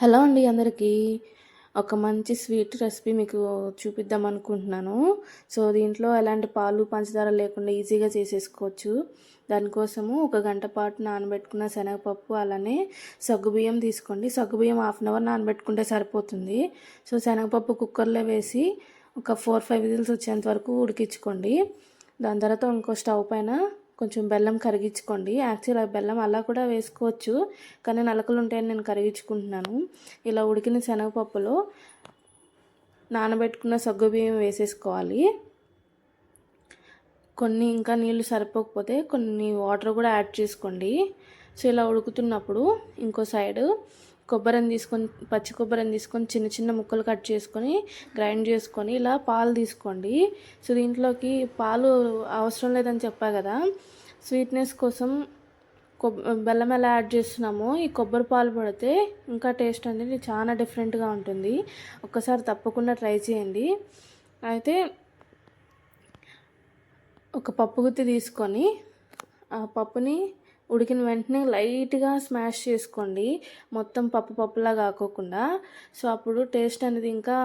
Hello అండి అందరికీ. ఒక మంచి స్వీట్ రెసిపీ మీకు చూపిద్దాం అనుకుంటున్నాను. సో దీంట్లో ఎలాంటి పాలు పంచదార లేకుండా ఈజీగా చేసేసుకోవచ్చు. దానికోసము ఒక గంట పాటు నానబెట్టుకున్న శనగపప్పు అలానే సగ్గుబియ్యం తీసుకోండి. సగ్గుబియ్యం హాఫ్ అన్ అవర్ నానబెట్టుకుంటే సరిపోతుంది. సో శనగపప్పు కుక్కర్లో వేసి ఒక ఫోర్ ఫైవ్ విజిల్స్ వచ్చేంత వరకు ఉడికించుకోండి. దాని తర్వాత ఇంకో స్టవ్ పైన కొంచెం బెల్లం కరిగించుకోండి. యాక్చువల్ ఆ బెల్లం అలా కూడా వేసుకోవచ్చు. కానీ నలకలు ఉంటాయని నేను కరిగించుకుంటున్నాను. ఇలా ఉడికిన శనగపప్పులో నానబెట్టుకున్న సగ్గు బియ్యం వేసేసుకోవాలి. కొన్ని ఇంకా నీళ్ళు సరిపోకపోతే కొన్ని వాటర్ కూడా యాడ్ చేసుకోండి. సో ఇలా ఉడుకుతున్నప్పుడు ఇంకో సైడు కొబ్బరిని తీసుకొని పచ్చి కొబ్బరిని తీసుకొని చిన్న చిన్న ముక్కలు కట్ చేసుకొని గ్రైండ్ చేసుకొని ఇలా పాలు తీసుకోండి. సో దీంట్లోకి పాలు అవసరం లేదని చెప్పా కదా. స్వీట్నెస్ కోసం కొబ్ బెల్లం ఎలా యాడ్ చేస్తున్నామో ఈ కొబ్బరి పాలు పడితే ఇంకా టేస్ట్ అనేది చాలా డిఫరెంట్గా ఉంటుంది. ఒక్కసారి తప్పకుండా ట్రై చేయండి. అయితే ఒక పప్పు గుత్తి తీసుకొని ఆ పప్పుని ఉడికిన వెంటనే లైట్గా స్మాష్ చేసుకోండి. మొత్తం పప్పు పప్పులా కాకోకుండా. సో అప్పుడు టేస్ట్ అనేది ఇంకా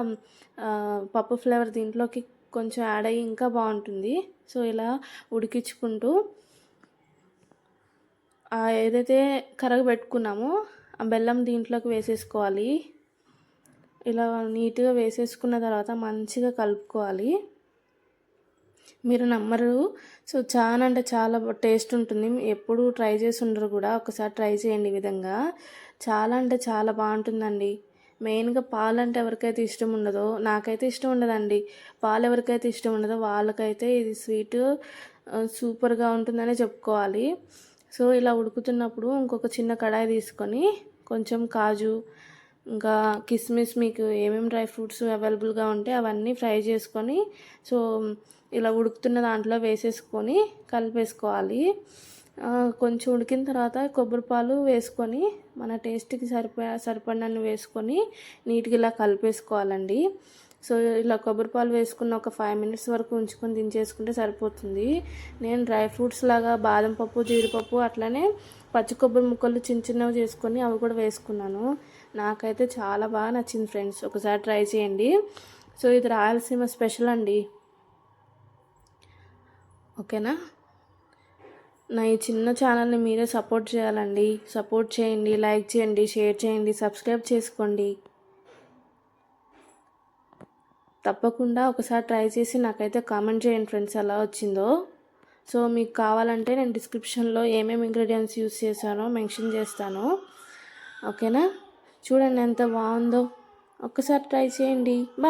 పప్పు ఫ్లేవర్ దీంట్లోకి కొంచెం యాడ్ అయ్యి ఇంకా బాగుంటుంది. సో ఇలా ఉడికించుకుంటూ ఏదైతే కరగబెట్టుకున్నామో ఆ బెల్లం దీంట్లోకి వేసేసుకోవాలి. ఇలా నీట్గా వేసేసుకున్న తర్వాత మంచిగా కలుపుకోవాలి. మీరు నమ్మరు. సో చాలా అంటే చాలా టేస్ట్ ఉంటుంది. ఎప్పుడు ట్రై చేసి ఉండరు కూడా. ఒకసారి ట్రై చేయండి ఈ విధంగా. చాలా అంటే చాలా బాగుంటుందండి. మెయిన్గా పాలు అంటే ఎవరికైతే ఇష్టం ఉండదో నాకైతే ఇష్టం ఉండదండి. పాలు ఎవరికైతే ఇష్టం ఉండదో వాళ్ళకైతే ఇది స్వీట్ సూపర్గా ఉంటుందనే చెప్పుకోవాలి. సో ఇలా ఉడుకుతున్నప్పుడు ఇంకొక చిన్న కడాయి తీసుకొని కొంచెం కాజు ఇంకా కిస్మిస్ మీకు ఏమేమి డ్రై ఫ్రూట్స్ అవైలబుల్గా ఉంటే అవన్నీ ఫ్రై చేసుకొని సో ఇలా ఉడుకుతున్న దాంట్లో వేసేసుకొని కలిపేసుకోవాలి. కొంచెం ఉడికిన తర్వాత కొబ్బరి పాలు వేసుకొని మన టేస్ట్కి సరిపో సరిపడినన్ని వేసుకొని నీట్గా ఇలా కలిపేసుకోవాలండి. సో ఇలా కొబ్బరి పాలు వేసుకున్న ఒక ఫైవ్ మినిట్స్ వరకు ఉంచుకొని దించేసుకుంటే సరిపోతుంది. నేను డ్రై ఫ్రూట్స్ లాగా బాదం పప్పు జీడిపప్పు అట్లనే పచ్చి కొబ్బరి ముక్కలు చిన్న చిన్నవి చేసుకొని అవి కూడా వేసుకున్నాను. నాకైతే చాలా బాగా నచ్చింది ఫ్రెండ్స్. ఒకసారి ట్రై చేయండి. సో ఇది రాయలసీమ స్పెషల్ అండి. ఓకేనా? నా ఈ చిన్న ఛానల్ని మీరే సపోర్ట్ చేయాలండి. సపోర్ట్ చేయండి లైక్ చేయండి షేర్ చేయండి సబ్స్క్రైబ్ చేసుకోండి. తప్పకుండా ఒకసారి ట్రై చేసి నాకైతే కామెంట్ చేయండి ఫ్రెండ్స్ ఎలా వచ్చిందో. సో మీకు కావాలంటే నేను డిస్క్రిప్షన్లో ఏమేమి ఇంగ్రీడియంట్స్ యూస్ చేశానో మెన్షన్ చేస్తాను. ఓకేనా? చూడండి ఎంత బాగుందో. ఒక్కసారి ట్రై చేయండి. బాయ్.